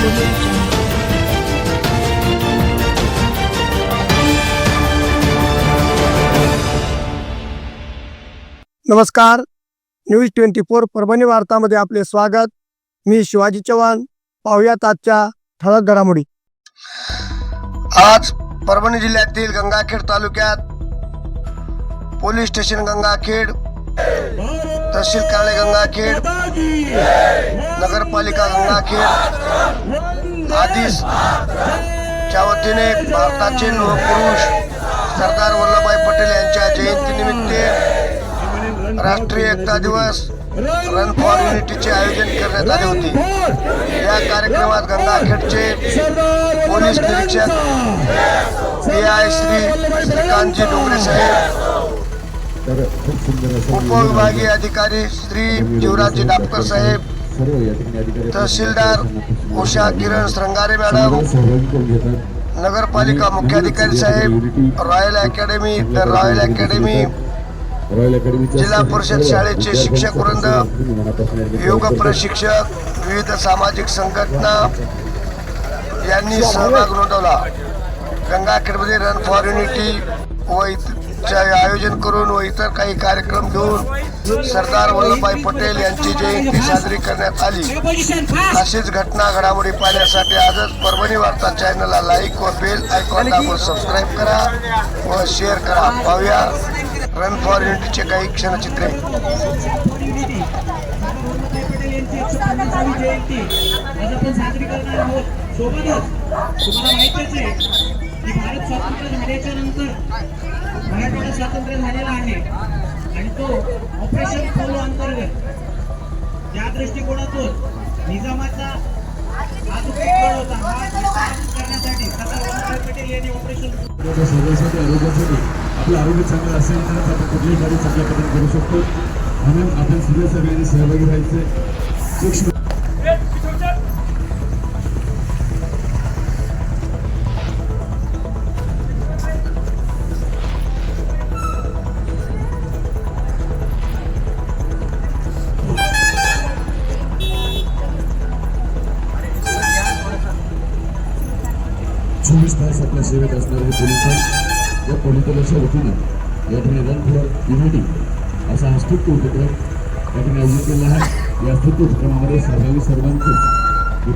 नमस्कार. News twenty four Parbhani वार्तामध्ये आपले स्वागत. मी शिवाजी चव्हाण. पाहुयात आजच्या ठळक घडामोडी. आज परभणी जिल्ह्यातील गंगाखेड तालुक्यात पोलीस स्टेशन गंगाखेड तहसील कार्यालय गंगाखेड नगरपालिका गंगाखेड आधीच च्या वतीने भारताचे लोहपुरुष सरदार वल्लभभाई पटेल यांच्या जयंतीनिमित्त राष्ट्रीय एकता दिवस रन फॉर युनिटीचे आयोजन करण्यात आले होते. या कार्यक्रमात गंगाखेडचे पोलीस निरीक्षक पी आय श्री श्रीकांतजी डोंगरे साहेब तर खूप सुंदर असं उपविभागीय अधिकारी श्री जीवराजजी डापकर साहेब तहसीलदार उषा किरण श्रंगारे मॅडम नगरपालिका मुख्याधिकारी साहेब royal academy the royal academy जिल्हा परिषद शाळेचे शिक्षक वृंद, योग प्रशिक्षक विविध सामाजिक संघटना यांनी सहभाग नोंदवला. गंगाखेडमध्ये रन फॉर युनिटी व आयोजन करून व इतर काही कार्यक्रम घेऊन सरदार वल्लभभाई पटेल यांची जयंती साजरी करण्यात आली. अशीच घटना घडामोडी पाहण्यासाठी आजच परभणी वार्ता चॅनलला लाईक व बेल आयकॉन दाबून सबस्क्राईब करा व शेअर करा. पाहूया. रन फॉर युनिटीचे काही क्षणचित्रे. जयंती आज आपण साजरी करणार आहोत. सोबतच तुम्हाला माहितीच आहे की भारत स्वातंत्र्य झाल्याच्यानंतर मराठवाडा स्वातंत्र्य झालेला आहे आणि तो ऑपरेशन पोलो अंतर्गत या दृष्टिकोनातून निजामाचा हा जो होता हा करण्यासाठी सरदार वल्लभभाई पटेल यांनी ऑपरेशन शरीरासाठी आरोग्यासाठी आपलं आरोग्य चांगलं असेल तरच आपण कुठलीही गाडी चांगल्या पद्धतीने करू शकतो. म्हणून आपण सगळ्या सगळ्यांनी सहभागी व्हायचे. सूक्ष्म चोवीस तास आपल्या सेवेत असणारे पोलीस या पोलीस दलाच्या वतीनं या ठिकाणी रन फॉर युनिटी असा हा स्तुत्य उपक्रम या ठिकाणी आयोजित केला आहे. या स्तुत्य उपक्रमामध्ये सहभागी सर्वांचंच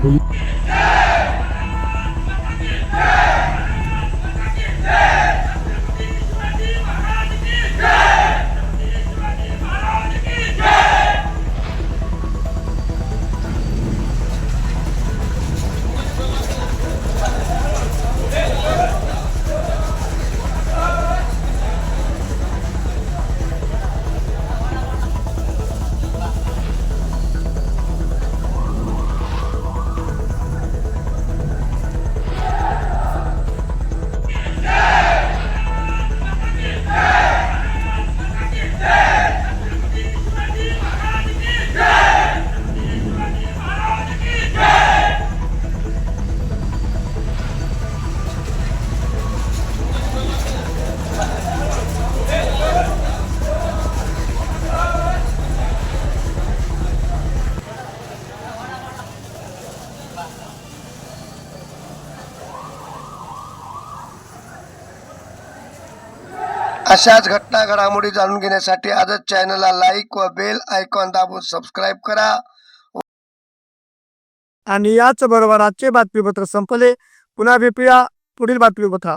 अशाच घटना घडामोडी जाणून घेण्यासाठी आजच चॅनलला लाईक व बेल आयकॉन दाबून सबस्क्राईब करा. आणि याच बरोबर आजचे बातमीपत्र संपले. पुन्हा भेटूया पुढील बातमीपत्र